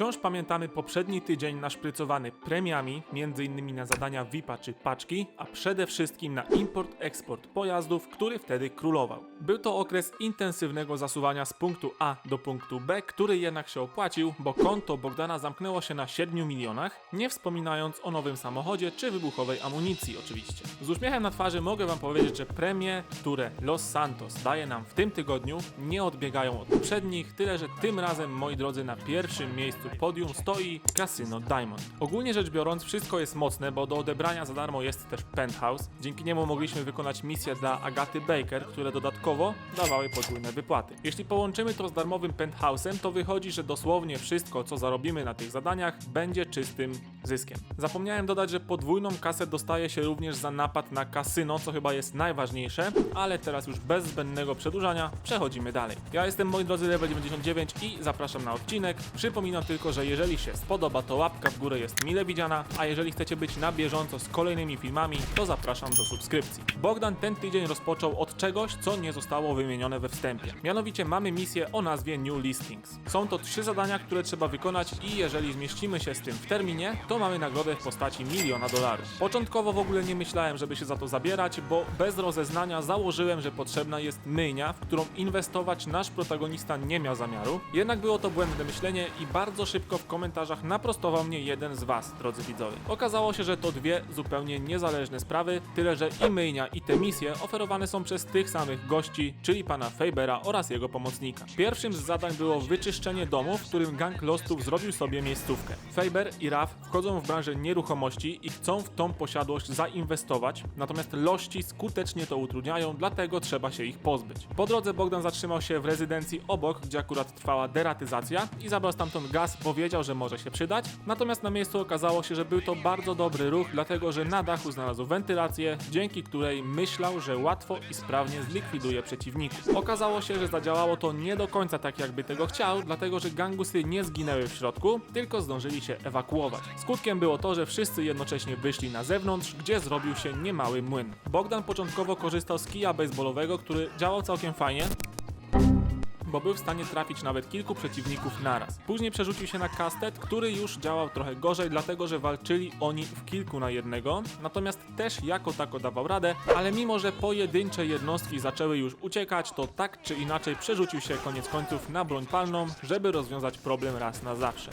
Wciąż pamiętamy poprzedni tydzień naszprycowany premiami, m.in. na zadania VIP-a czy paczki, a przede wszystkim na import-eksport pojazdów, który wtedy królował. Był to okres intensywnego zasuwania z punktu A do punktu B, który jednak się opłacił, bo konto Bogdana zamknęło się na 7 milionach, nie wspominając o nowym samochodzie czy wybuchowej amunicji oczywiście. Z uśmiechem na twarzy mogę wam powiedzieć, że premie, które Los Santos daje nam w tym tygodniu, nie odbiegają od poprzednich, tyle że tym razem, moi drodzy, na pierwszym miejscu podium stoi Casino Diamond. Ogólnie rzecz biorąc, wszystko jest mocne, bo do odebrania za darmo jest też Penthouse. Dzięki niemu mogliśmy wykonać misje dla Agaty Baker, które dodatkowo dawały podwójne wypłaty. Jeśli połączymy to z darmowym Penthouse'em, to wychodzi, że dosłownie wszystko, co zarobimy na tych zadaniach, będzie czystym zyskiem. Zapomniałem dodać, że podwójną kasę dostaje się również za napad na kasyno, co chyba jest najważniejsze, ale teraz już bez zbędnego przedłużania przechodzimy dalej. Ja jestem, moi drodzy, Level 99 i zapraszam na odcinek. Przypominam tylko, że jeżeli się spodoba, to łapka w górę jest mile widziana, a jeżeli chcecie być na bieżąco z kolejnymi filmami, to zapraszam do subskrypcji. Bogdan ten tydzień rozpoczął od czegoś, co nie zostało wymienione we wstępie. Mianowicie mamy misję o nazwie New Listings. Są to trzy zadania, które trzeba wykonać i jeżeli zmieścimy się z tym w terminie, to mamy nagrodę w postaci miliona dolarów. Początkowo w ogóle nie myślałem, żeby się za to zabierać, bo bez rozeznania założyłem, że potrzebna jest myjnia, w którą inwestować nasz protagonista nie miał zamiaru. Jednak było to błędne myślenie i bardzo szybko w komentarzach naprostował mnie jeden z was, drodzy widzowie. Okazało się, że to dwie zupełnie niezależne sprawy, tyle że i myjnia i te misje oferowane są przez tych samych gości, czyli pana Fabera oraz jego pomocnika. Pierwszym z zadań było wyczyszczenie domu, w którym gang Lostów zrobił sobie miejscówkę. Faber i Raf wchodzą w branżę nieruchomości i chcą w tą posiadłość zainwestować, natomiast lości skutecznie to utrudniają, dlatego trzeba się ich pozbyć. Po drodze Bogdan zatrzymał się w rezydencji obok, gdzie akurat trwała deratyzacja i zabrał stamtąd gaz, bo wiedział, że może się przydać, natomiast na miejscu okazało się, że był to bardzo dobry ruch, dlatego że na dachu znalazł wentylację, dzięki której myślał, że łatwo i sprawnie zlikwiduje przeciwników. Okazało się, że zadziałało to nie do końca tak, jakby tego chciał, dlatego że gangusy nie zginęły w środku, tylko zdążyli się ewakuować. Skutkiem było to, że wszyscy jednocześnie wyszli na zewnątrz, gdzie zrobił się niemały młyn. Bogdan początkowo korzystał z kija baseballowego, który działał całkiem fajnie, bo był w stanie trafić nawet kilku przeciwników naraz. Później przerzucił się na kastet, który już działał trochę gorzej, dlatego że walczyli oni w kilku na jednego, natomiast też jako tako dawał radę, ale mimo, że pojedyncze jednostki zaczęły już uciekać, to tak czy inaczej przerzucił się koniec końców na broń palną, żeby rozwiązać problem raz na zawsze.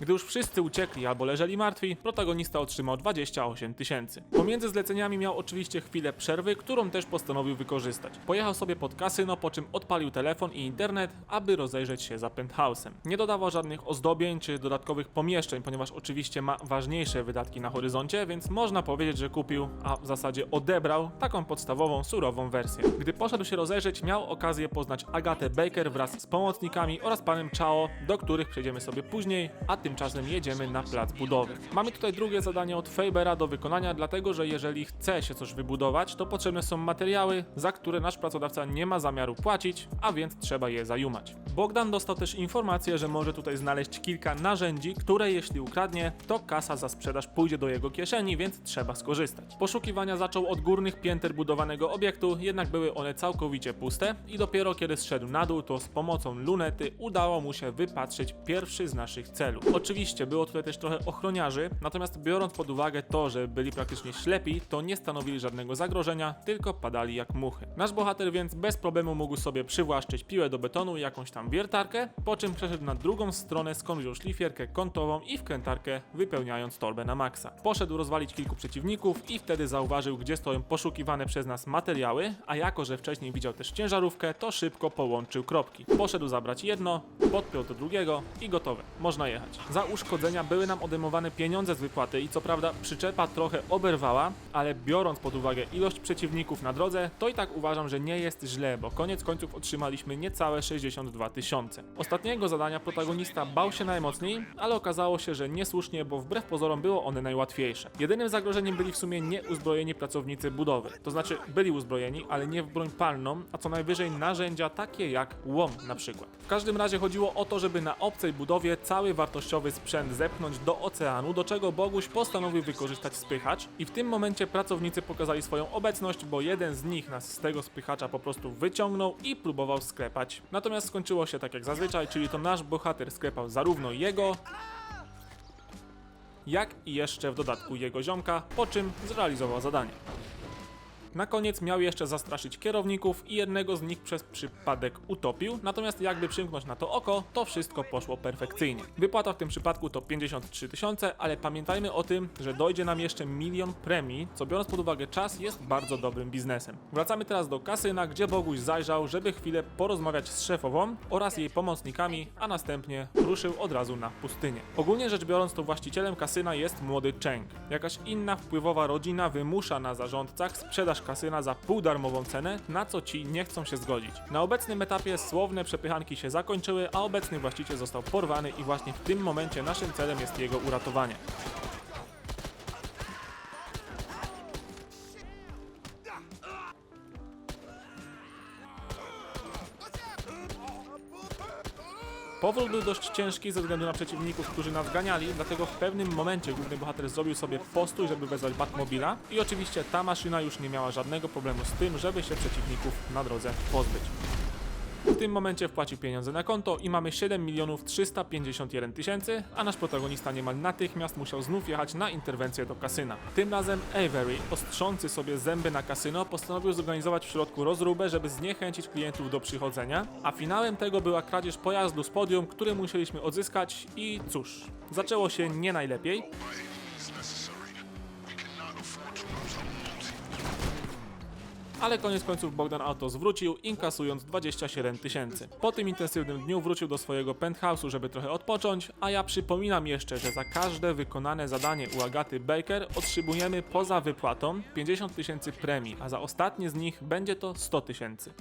Gdy już wszyscy uciekli albo leżeli martwi, protagonista otrzymał 28 tysięcy. Pomiędzy zleceniami miał oczywiście chwilę przerwy, którą też postanowił wykorzystać. Pojechał sobie pod kasyno, po czym odpalił telefon i internet, aby rozejrzeć się za penthouse'em. Nie dodawał żadnych ozdobień czy dodatkowych pomieszczeń, ponieważ oczywiście ma ważniejsze wydatki na horyzoncie, więc można powiedzieć, że kupił, a w zasadzie odebrał taką podstawową, surową wersję. Gdy poszedł się rozejrzeć, miał okazję poznać Agatę Baker wraz z pomocnikami oraz panem Chao, do których przejdziemy sobie później, a tymczasem jedziemy na plac budowy. Mamy tutaj drugie zadanie od Fabera do wykonania, dlatego że jeżeli chce się coś wybudować, to potrzebne są materiały, za które nasz pracodawca nie ma zamiaru płacić, a więc trzeba je zajumać. Bogdan dostał też informację, że może tutaj znaleźć kilka narzędzi, które jeśli ukradnie, to kasa za sprzedaż pójdzie do jego kieszeni, więc trzeba skorzystać. Poszukiwania zaczął od górnych pięter budowanego obiektu, jednak były one całkowicie puste i dopiero kiedy zszedł na dół, to z pomocą lunety udało mu się wypatrzeć pierwszy z naszych celów. Oczywiście było tutaj też trochę ochroniarzy, natomiast biorąc pod uwagę to, że byli praktycznie ślepi, to nie stanowili żadnego zagrożenia, tylko padali jak muchy. Nasz bohater więc bez problemu mógł sobie przywłaszczyć piłę do betonu i jakąś tam wiertarkę, po czym przeszedł na drugą stronę, skąd wziął szlifierkę kątową i wkrętarkę, wypełniając torbę na maksa. Poszedł rozwalić kilku przeciwników i wtedy zauważył, gdzie stoją poszukiwane przez nas materiały, a jako, że wcześniej widział też ciężarówkę, to szybko połączył kropki. Poszedł zabrać jedno, podpiął do drugiego i gotowe. Można jechać. Za uszkodzenia były nam odejmowane pieniądze z wypłaty i co prawda przyczepa trochę oberwała, ale biorąc pod uwagę ilość przeciwników na drodze, to i tak uważam, że nie jest źle, bo koniec końców otrzymaliśmy niecałe 62 tysiące. Ostatniego zadania protagonista bał się najmocniej, ale okazało się, że niesłusznie, bo wbrew pozorom było one najłatwiejsze. Jedynym zagrożeniem byli w sumie nieuzbrojeni pracownicy budowy. To znaczy byli uzbrojeni, ale nie w broń palną, a co najwyżej narzędzia takie jak łom na przykład. W każdym razie chodziło o to, żeby na obcej budowie cały wartościowy wartościowy sprzęt zepchnąć do oceanu, do czego Boguś postanowił wykorzystać spychacz i w tym momencie pracownicy pokazali swoją obecność, bo jeden z nich nas z tego spychacza po prostu wyciągnął i próbował sklepać. Natomiast skończyło się tak jak zazwyczaj, czyli to nasz bohater sklepał zarówno jego, jak i jeszcze w dodatku jego ziomka, po czym zrealizował zadanie. Na koniec miał jeszcze zastraszyć kierowników i jednego z nich przez przypadek utopił, natomiast jakby przymknąć na to oko, to wszystko poszło perfekcyjnie. Wypłata w tym przypadku to 53 tysiące, ale pamiętajmy o tym, że dojdzie nam jeszcze milion premii, co biorąc pod uwagę czas jest bardzo dobrym biznesem. Wracamy teraz do kasyna, gdzie Boguś zajrzał, żeby chwilę porozmawiać z szefową oraz jej pomocnikami, a następnie ruszył od razu na pustynię. Ogólnie rzecz biorąc, to właścicielem kasyna jest młody Cheng. Jakaś inna wpływowa rodzina wymusza na zarządcach sprzedaż kasyna za półdarmową cenę, na co ci nie chcą się zgodzić. Na obecnym etapie słowne przepychanki się zakończyły, a obecny właściciel został porwany i właśnie w tym momencie naszym celem jest jego uratowanie. Powrót był dość ciężki ze względu na przeciwników, którzy nas ganiali, dlatego w pewnym momencie główny bohater zrobił sobie postój, żeby wezwać Batmobila i oczywiście ta maszyna już nie miała żadnego problemu z tym, żeby się przeciwników na drodze pozbyć. W tym momencie wpłacił pieniądze na konto i mamy 7 milionów 351 tysięcy, a nasz protagonista niemal natychmiast musiał znów jechać na interwencję do kasyna. Tym razem Avery, ostrzący sobie zęby na kasyno, postanowił zorganizować w środku rozróbę, żeby zniechęcić klientów do przychodzenia, a finałem tego była kradzież pojazdu z podium, który musieliśmy odzyskać i cóż, zaczęło się nie najlepiej. Ale koniec końców Bogdan Auto zwrócił, inkasując 27 tysięcy. Po tym intensywnym dniu wrócił do swojego penthouse'u, żeby trochę odpocząć, a ja przypominam jeszcze, że za każde wykonane zadanie u Agaty Baker otrzymujemy poza wypłatą 50 tysięcy premii, a za ostatnie z nich będzie to 100 tysięcy.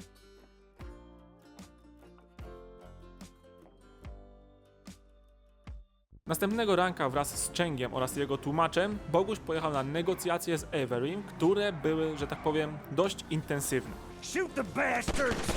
Następnego ranka wraz z Chengiem oraz jego tłumaczem Boguś pojechał na negocjacje z Avery, które były, że tak powiem, dość intensywne. Shoot the bastards!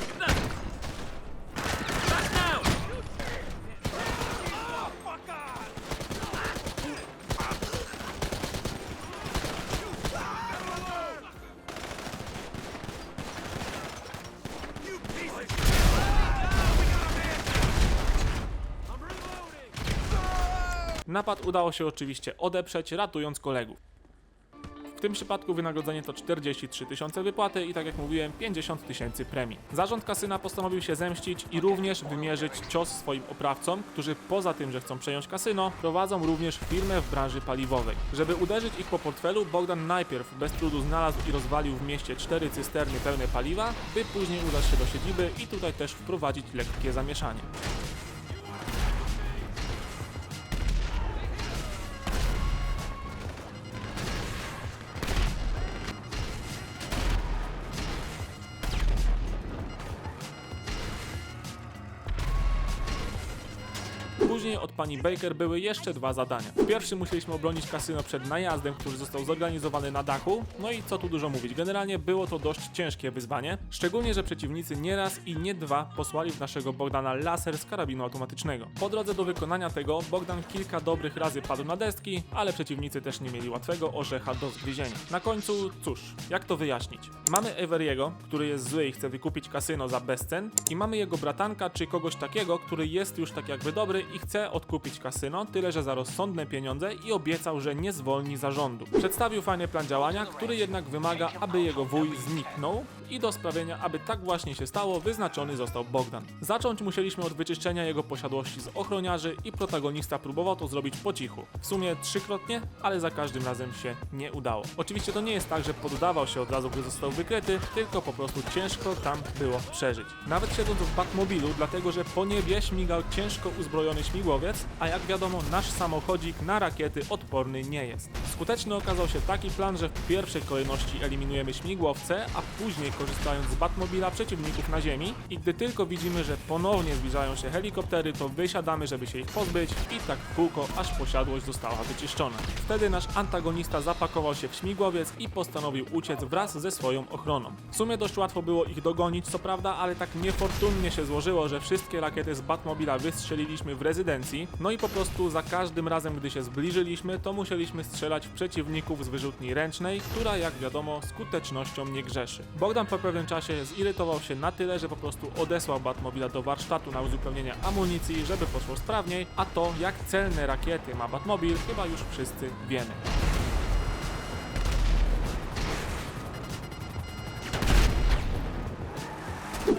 Napad udało się oczywiście odeprzeć, ratując kolegów. W tym przypadku wynagrodzenie to 43 tysiące wypłaty i tak jak mówiłem 50 tysięcy premii. Zarząd kasyna postanowił się zemścić i również wymierzyć cios swoim oprawcom, którzy poza tym, że chcą przejąć kasyno, prowadzą również firmę w branży paliwowej. Żeby uderzyć ich po portfelu, Bogdan najpierw bez trudu znalazł i rozwalił w mieście cztery cysterny pełne paliwa, by później udać się do siedziby i tutaj też wprowadzić lekkie zamieszanie. Później od pani Baker były jeszcze dwa zadania. W pierwszym musieliśmy obronić kasyno przed najazdem, który został zorganizowany na dachu. No i co tu dużo mówić, generalnie było to dość ciężkie wyzwanie. Szczególnie, że przeciwnicy nie raz i nie dwa posłali w naszego Bogdana laser z karabinu automatycznego. Po drodze do wykonania tego Bogdan kilka dobrych razy padł na deski, ale przeciwnicy też nie mieli łatwego orzecha do zgryzienia. Na końcu, cóż, jak to wyjaśnić? Mamy Everiego, który jest zły i chce wykupić kasyno za bezcen i mamy jego bratanka czy kogoś takiego, który jest już tak jakby dobry i chce odkupić kasyno, tyle że za rozsądne pieniądze i obiecał, że nie zwolni zarządu. Przedstawił fajny plan działania, który jednak wymaga, aby jego wuj zniknął i do sprawienia, aby tak właśnie się stało, wyznaczony został Bogdan. Zacząć musieliśmy od wyczyszczenia jego posiadłości z ochroniarzy i protagonista próbował to zrobić po cichu. W sumie trzykrotnie, ale za każdym razem się nie udało. Oczywiście to nie jest tak, że poddawał się od razu, gdy został wykryty, tylko po prostu ciężko tam było przeżyć. Nawet siedząc w Batmobilu, dlatego że po niebie śmigał ciężko uzbrojony śmigłowiec, a jak wiadomo nasz samochodzik na rakiety odporny nie jest. Skuteczny okazał się taki plan, że w pierwszej kolejności eliminujemy śmigłowce, a później korzystając z Batmobila przeciwników na ziemi i gdy tylko widzimy, że ponownie zbliżają się helikoptery, to wysiadamy, żeby się ich pozbyć i tak w kółko, aż posiadłość została wyczyszczona. Wtedy nasz antagonista zapakował się w śmigłowiec i postanowił uciec wraz ze swoją ochroną. W sumie dość łatwo było ich dogonić, co prawda, ale tak niefortunnie się złożyło, że wszystkie rakiety z Batmobila wystrzeliliśmy w rezydencji, no i po prostu za każdym razem, gdy się zbliżyliśmy, to musieliśmy strzelać w przeciwników z wyrzutni ręcznej, która jak wiadomo skutecznością nie grzeszy. Bogdan po pewnym czasie zirytował się na tyle, że po prostu odesłał Batmobila do warsztatu na uzupełnienie amunicji, żeby poszło sprawniej, a to jak celne rakiety ma Batmobil chyba już wszyscy wiemy.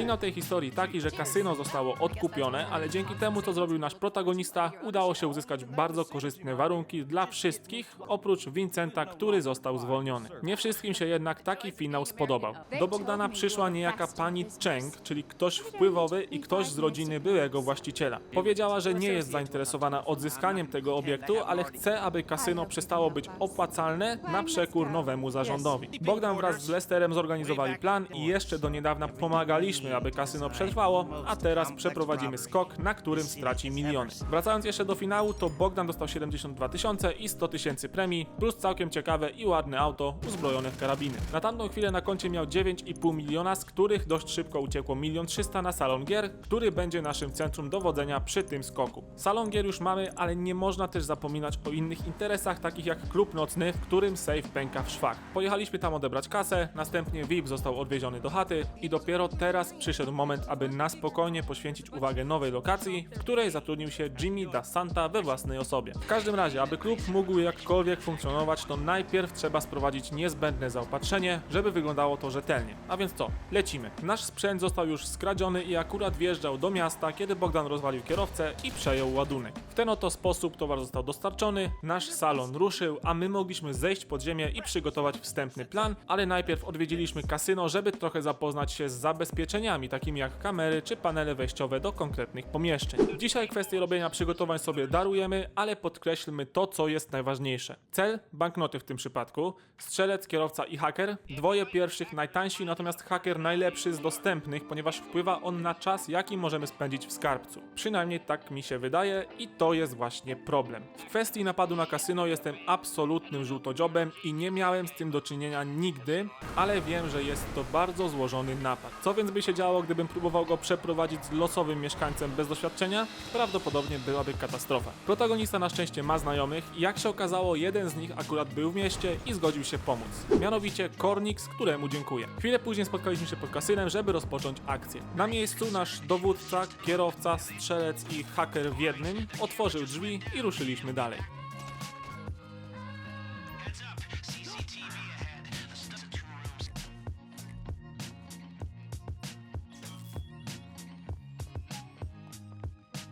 Finał tej historii taki, że kasyno zostało odkupione, ale dzięki temu, co zrobił nasz protagonista, udało się uzyskać bardzo korzystne warunki dla wszystkich, oprócz Vincenta, który został zwolniony. Nie wszystkim się jednak taki finał spodobał. Do Bogdana przyszła niejaka pani Cheng, czyli ktoś wpływowy i ktoś z rodziny byłego właściciela. Powiedziała, że nie jest zainteresowana odzyskaniem tego obiektu, ale chce, aby kasyno przestało być opłacalne na przekór nowemu zarządowi. Bogdan wraz z Lesterem zorganizowali plan i jeszcze do niedawna pomagaliśmy, aby kasyno przetrwało, a teraz przeprowadzimy skok, na którym straci miliony. Wracając jeszcze do finału, to Bogdan dostał 72 tysiące i 100 tysięcy premii, plus całkiem ciekawe i ładne auto uzbrojone w karabiny. Na tamtą chwilę na koncie miał 9,5 miliona, z których dość szybko uciekło 1 300 na salon gier, który będzie naszym centrum dowodzenia przy tym skoku. Salon gier już mamy, ale nie można też zapominać o innych interesach, takich jak klub nocny, w którym safe pęka w szwach. Pojechaliśmy tam odebrać kasę, następnie VIP został odwieziony do chaty i dopiero teraz przyszedł moment, aby na spokojnie poświęcić uwagę nowej lokacji, w której zatrudnił się Jimmy da Santa we własnej osobie. W każdym razie, aby klub mógł jakkolwiek funkcjonować, to najpierw trzeba sprowadzić niezbędne zaopatrzenie, żeby wyglądało to rzetelnie. A więc co? Lecimy. Nasz sprzęt został już skradziony i akurat wjeżdżał do miasta, kiedy Bogdan rozwalił kierowcę i przejął ładunek. W ten oto sposób towar został dostarczony, nasz salon ruszył, a my mogliśmy zejść pod ziemię i przygotować wstępny plan, ale najpierw odwiedziliśmy kasyno, żeby trochę zapoznać się z zabezpieczeniami, takimi jak kamery czy panele wejściowe do konkretnych pomieszczeń. Dzisiaj kwestię robienia przygotowań sobie darujemy, ale podkreślmy to, co jest najważniejsze. Cel, banknoty w tym przypadku, strzelec, kierowca i haker, dwoje pierwszych najtańsi, natomiast haker najlepszy z dostępnych, ponieważ wpływa on na czas, jaki możemy spędzić w skarbcu. Przynajmniej tak mi się wydaje i to jest właśnie problem. W kwestii napadu na kasyno jestem absolutnym żółtodziobem i nie miałem z tym do czynienia nigdy, ale wiem, że jest to bardzo złożony napad. Co więc by się gdybym próbował go przeprowadzić z losowym mieszkańcem bez doświadczenia? Prawdopodobnie byłaby katastrofa. Protagonista na szczęście ma znajomych i jak się okazało, jeden z nich akurat był w mieście i zgodził się pomóc. Mianowicie Kornix, któremu dziękuję. Chwilę później spotkaliśmy się pod kasynem, żeby rozpocząć akcję. Na miejscu nasz dowódca, kierowca, strzelec i haker w jednym otworzył drzwi i ruszyliśmy dalej.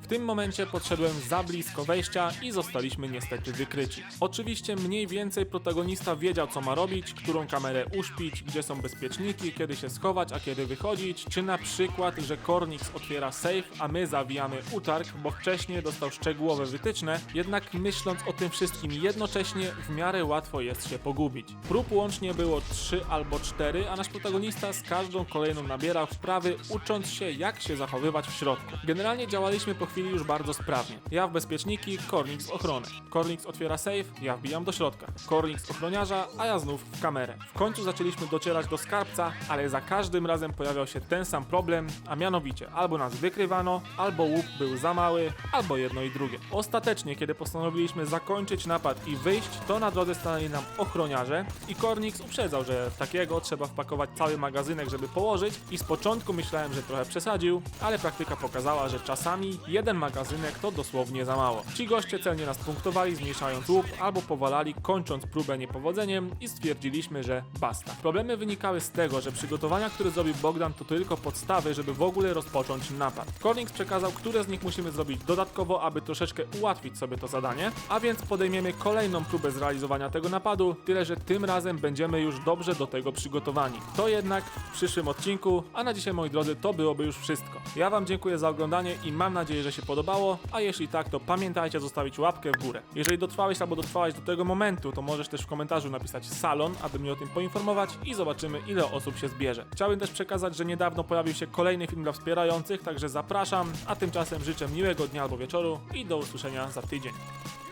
W tym momencie podszedłem za blisko wejścia i zostaliśmy niestety wykryci. Oczywiście mniej więcej protagonista wiedział co ma robić, którą kamerę uśpić, gdzie są bezpieczniki, kiedy się schować, a kiedy wychodzić, czy na przykład, że Kornix otwiera safe, a my zawijamy utarg, bo wcześniej dostał szczegółowe wytyczne, jednak myśląc o tym wszystkim jednocześnie w miarę łatwo jest się pogubić. Prób łącznie było 3 albo 4, a nasz protagonista z każdą kolejną nabierał wprawy, ucząc się jak się zachowywać w środku. Generalnie działaliśmy po chwili już bardzo sprawnie. Ja w bezpieczniki, Kornix w ochronę. Kornix otwiera safe, ja wbijam do środka. Kornix ochroniarza, a ja znów w kamerę. W końcu zaczęliśmy docierać do skarbca, ale za każdym razem pojawiał się ten sam problem, a mianowicie albo nas wykrywano, albo łuk był za mały, albo jedno i drugie. Ostatecznie, kiedy postanowiliśmy zakończyć napad i wyjść, to na drodze stanęli nam ochroniarze i Kornix uprzedzał, że takiego trzeba wpakować cały magazynek, żeby położyć i z początku myślałem, że trochę przesadził, ale praktyka pokazała, że czasami jeden magazynek to dosłownie za mało. Ci goście celnie nas punktowali, zmniejszając łup albo powalali, kończąc próbę niepowodzeniem i stwierdziliśmy, że basta. Problemy wynikały z tego, że przygotowania, które zrobił Bogdan to tylko podstawy, żeby w ogóle rozpocząć napad. Kornix przekazał, które z nich musimy zrobić dodatkowo, aby troszeczkę ułatwić sobie to zadanie, a więc podejmiemy kolejną próbę zrealizowania tego napadu, tyle że tym razem będziemy już dobrze do tego przygotowani. To jednak w przyszłym odcinku, a na dzisiaj moi drodzy to byłoby już wszystko. Ja wam dziękuję za oglądanie i mam nadzieję, że się się podobało, a jeśli tak, to pamiętajcie zostawić łapkę w górę. Jeżeli dotrwałeś albo dotrwałaś do tego momentu, to możesz też w komentarzu napisać salon, aby mnie o tym poinformować i zobaczymy ile osób się zbierze. Chciałbym też przekazać, że niedawno pojawił się kolejny film dla wspierających, także zapraszam, a tymczasem życzę miłego dnia albo wieczoru i do usłyszenia za tydzień.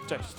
Cześć!